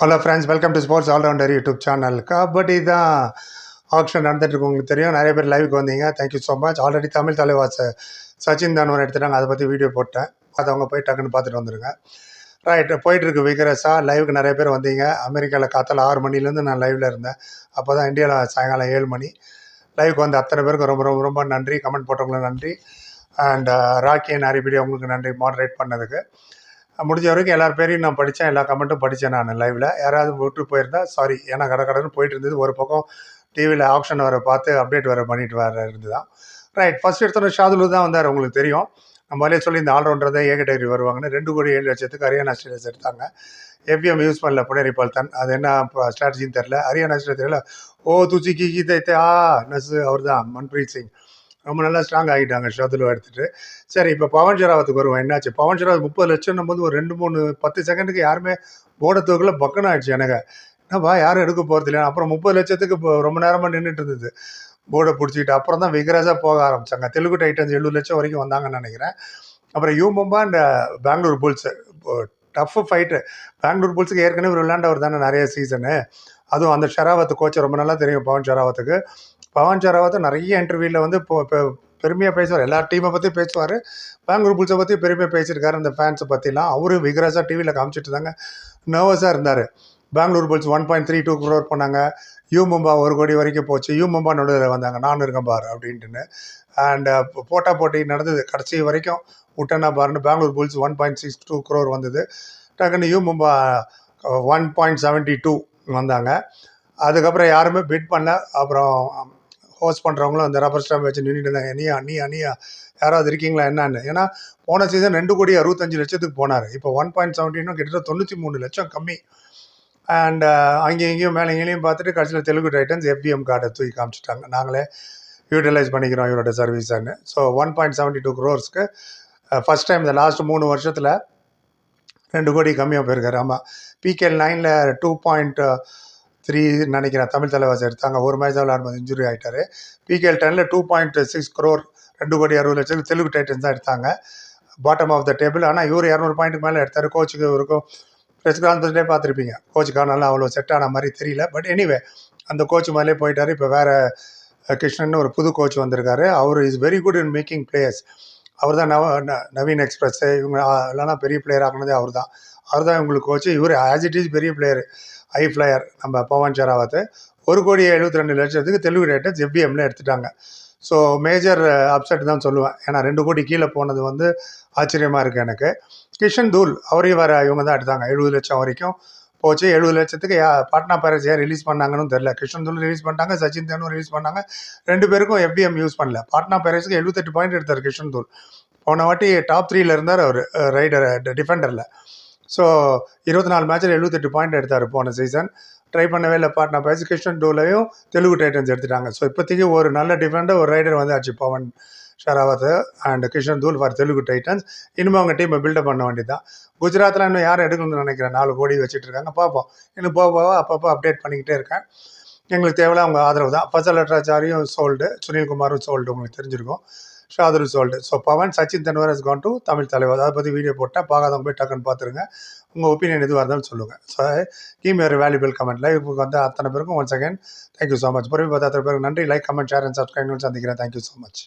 Hello friends welcome to sports allrounder YouTube channel kabaddi தான் auction நடந்துட்டுருக்கு உங்களுக்கு தெரியும். நிறைய பேர் லைவுக்கு வந்தீங்க. Thank you so much already Tamil தலைவாசை Sachin Tanwar எடுத்துட்டாங்க. அதை பற்றி வீடியோ போட்டேன். அதவங்க போய் டக்குன்னு பார்த்துட்டு வந்துடுங்க ரைட் போயிட்டுருக்கு விக்ரஸா லைவுக்கு நிறைய பேர் வந்தீங்க. அமெரிக்காவில் காத்தால் ஆறு மணிலேருந்து நான் லைவில் இருந்தேன். அப்போ தான் இந்தியாவில் சாயங்காலம் ஏழு மணி. லைவுக்கு வந்து அத்தனை பேருக்கு ரொம்ப ரொம்ப ரொம்ப நன்றி. கமெண்ட் போட்டவங்களுக்கு நன்றி. அண்ட் ராக்கி அண்ட் ஹரிபிடி உங்களுக்கு நன்றி மாடரேட் பண்ணதுக்கு. முடிஞ்ச வரைக்கும் எல்லார் பேரையும் நான் படித்தேன் எல்லா கமெண்ட்டும் படித்தேன் நான் லைவில் யாராவது விட்டு போயிருந்தா சாரி ஏன்னா கடை கடைன்னு போயிட்டு இருந்தது. ஒரு பக்கம் டிவியில் ஆப்ஷன் வர பார்த்து அப்டேட் வர பண்ணிட்டு வர இருந்துதான். ரைட் ஃபர்ஸ்ட் எடுத்தோட ஷாதுலு தான் வந்தார் உங்களுக்கு தெரியும். நம்மளே சொல்லி இந்த ஆல்ரவுண்டர் தான் ஏ கேட்டகரி வருவாங்கன்னு ரெண்டு கோடி ஏழு லட்சத்துக்கு ஹரியானா ஸ்டேட்டஸ் எடுத்தாங்க. எஃப்எம் யூஸ் பண்ணல புனேரி பால்தான் அது என்ன ஸ்ட்ராட்டஜின்னு தெரில ஹரியானா ஸ்டேட் தெரியல. ஓ துச்சி கி தைத்தே ஆ நஸ் அவர் தான் மன்பிரீத் சிங். ரொம்ப நல்லா ஸ்ட்ராங் ஆகிட்டாங்க ஷாதுலு எடுத்துட்டு. சரி இப்போ பவன் ஷராவத்துக்கு வருவோம். என்னாச்சு? பவன் ஷராவத் முப்பது லட்சம் போது ஒரு ரெண்டு மூணு பத்து செகண்டுக்கு யாருமே போட தூக்கில் ஆயிடுச்சு எனக்கு. என்னப்பா யாரும் எடுக்க போகிறது இல்லையா அப்புறம் முப்பது லட்சத்துக்கு இப்போ ரொம்ப நேரமாக நின்றுட்டு இருந்தது. போர்டை பிடிச்சிக்கிட்டு அப்புறம் தான் விக்ரஸாக போக ஆரம்பிச்சாங்க. தெலுங்கு டைட்டன்ஸ் எழுபது லட்சம் வரைக்கும் வந்தாங்கன்னு நினைக்கிறேன். அப்புறம் U Mumba and Bengaluru bulls. Tough fight Bengaluru புல்ஸுக்கு ஏற்கனவே ஒரு விளையாண்டவர் தானே நிறைய சீசனு அதுவும் அந்த ஷராவத்து கோச்சை ரொம்ப நல்லா தெரியும் பவன் ஷராவத்துக்கு. பவன் ஷராவத் நிறைய இன்டர்வியூவில் வந்து இப்போ பெருமையாக பேசுவார். எல்லா டீமை பற்றி பேசுவார். பெங்களூர் புல்ஸை பற்றி பெருமையாக பேசியிருக்காரு அந்த ஃபேன்ஸை பற்றிலாம் அவரு விக்ரஸாக டிவியில் காமிச்சிட்டு தாங்க நர்வஸாக இருந்தார். Bengaluru bulls one point three two crore பண்ணாங்க யூ மும்பா ஒரு கோடி வரைக்கும் போச்சு. யூ மும்பா நடுவில் வந்தாங்க. நான் இருக்கேன் பார் அப்படின்ட்டுன்னு. அண்ட் போட்டா போட்டி நடந்தது. கடைசி வரைக்கும் உட்டனா பார்னு Bengaluru bulls one point six two crore வந்தது. டக்குன்னு U Mumba one point seventy two வந்தாங்க. அதுக்கப்புறம் யாருமே பிட் பண்ணல. அப்புறம் ஹோஸ்ட் பண்ணுறவங்களும் அந்த ரப்பர் ஸ்டாம்ப் வச்சு நின்றுட்டு இருந்தாங்க. நீயா நீயா நீயா யாராவது இருக்கீங்களா என்னன்னு? ஏன்னா போன சீசன் ரெண்டு கோடி அறுபத்தஞ்சு லட்சத்துக்கு போனார். இப்போ ஒன் பாயிண்ட் செவன்டீனும் கிட்டத்தட்ட தொண்ணூற்றி மூணு லட்சம் கம்மி. அண்ட் அங்கேயும் இங்கேயும் மேலே இங்கேயும் பார்த்துட்டு கடைசியில் தெலுங்கு டைட்டன்ஸ் எஃபிஎம் கார்டை தூக்கி காமிச்சிட்டாங்க. நாங்களே யூட்டிலைஸ் பண்ணிக்கிறோம் இவரோட சர்வீஸ்ன்னு so one point seventy two க்ரோர்ஸ்க்கு first time இந்த லாஸ்ட் மூணு வருஷத்தில் ரெண்டு கோடி கம்மியாக போயிருக்காரு. ஆமாம் பிகேஎல் நைனில் டூ பாயிண்ட் த்ரீ நினைக்கிறேன். தமிழ் தலைவாசி எடுத்தாங்க. ஒரு மேட்ச் தான் விளையாடும்போது இன்ஜுரி ஆகிட்டாரு பிகேஎல் டெனில் டூ பாயிண்ட் சிக்ஸ் க்ரோர் ரெண்டு கோடி அறுபது லட்சம் தெலுங்கு டைட்டன்ஸ் தான் எடுத்தாங்க. பாட்டம் ஆஃப் த டேபிள் ஆனால் இவர் இரநூறு பாயிண்ட்டுக்கு மேலே எடுத்தார். கோச்சுக்கு இருக்கும் ப்ரெஸ் கான்ஃபரன்ஸ்லேயே பார்த்துருப்பீங்க. கோச்சுக்காக நல்லா அவ்வளோ செட் ஆன மாதிரி தெரியல. பட் எனிவே அந்த கோச் மேலே போயிட்டார். இப்போ வேறு கிருஷ்ணன் ஒரு புது கோச் வந்திருக்காரு. அவர் is very good in making players அவர் தான் நவ நவீன் எக்ஸ்பிரஸ்ஸு இவங்க இல்லைனா பெரிய பிளேயர் ஆகினதே அவர் தான் அவர் தான் இவங்களுக்கு கோச்சு இவர் ஆஸ் இட் இஸ் பெரிய பிளேயர் ஐ ஃப்ளையர் நம்ம பவன் ஷராவத் ஒரு கோடி எழுபத்தி ரெண்டு லட்சத்துக்கு தெலுங்கு ரேட்டை எஃபிஎம்ல எடுத்துட்டாங்க. ஸோ மேஜர் அப்செட் தான் சொல்லுவேன். ஏன்னா ரெண்டு கோடி கீழே போனது வந்து ஆச்சரியமாக இருக்குது எனக்கு. கிஷன் தூல் அவரையும் வர இவங்க தான் எடுத்தாங்க. எழுபது லட்சம் வரைக்கும் போச்சு எழுபது லட்சத்துக்கு பாட்னா பேரஸ் ஏன் ரிலீஸ் பண்ணாங்கன்னு தெரில கிருஷ்ணன் தூள் ரிலீஸ் பண்ணிட்டாங்க சச்சின் தேனும் ரிலீஸ் பண்ணாங்க. ரெண்டு பேருக்கும் எஃபிஎம் யூஸ் பண்ணல. பாட்னா பேரஸுக்கு எழுபத்தெட்டு பாயிண்ட் எடுத்தார் கிருஷ்ணன் போன வாட்டி டாப் த்ரீல இருந்தார் அவர் ரைடர் டிஃபெண்டரில் ஸோ இருபத்தி நாலு மேட்ச்சில் எழுபத்தெட்டு பாயிண்ட் எடுத்தார் போன சீசன் ட்ரை பண்ணவே இல்லை பாட்னா பேசி கிருஷ்ணன் டூலையும் தெலுங்கு டைட்டன்ஸ் எடுத்துட்டாங்க. ஸோ இப்போதைக்கு ஒரு நல்ல டிஃபெண்டர் ஒரு ரைடர் வந்தாச்சு Pawan. Sehrawat and Kishan Dhull for Telugu Titans இனிமேல் அவங்க டீமை பில்டப் பண்ண வேண்டியதான் குஜராத்தில் இன்னும் யாரும் எடுக்கணும்னு நினைக்கிறேன் நாலு கோடி வச்சுட்டு இருக்காங்க. பார்ப்போம். இன்னும் போக போக அப்பப்போ அப்டேட் பண்ணிக்கிட்டே இருக்கேன். எங்களுக்கு தேவையில்ல அவங்க ஆதரவு தான். ஃபசல் லட்ராச்சாரியும் சோல்டு சுனில்குமாரும் சோல்டு உங்களுக்கு தெரிஞ்சிருக்கும். ஷாதுரு sold so Pawan Sachin Tanwar is gone to Tamil Thalaivas அதை பற்றி வீடியோ போட்டால் பார்க்காதவங்க போய் டக்குன்னு பார்த்துருங்க. உங்கள் ஒப்பீனியன் எதுவாக இருந்தாலும் சொல்லுங்கள் ஸோ கீம் ஒரு வேல்யூபிள் கமெண்ட் லைவ் வந்து அத்தனை பேருக்கும் ஒன்ஸ் செகண்ட் தேங்க்யூ ஸோ மச் பொறுமை பார்த்து அத்தனை பேருக்கு நன்றி. Like comment share and subscribe சந்திக்கிறேன். Thank you so much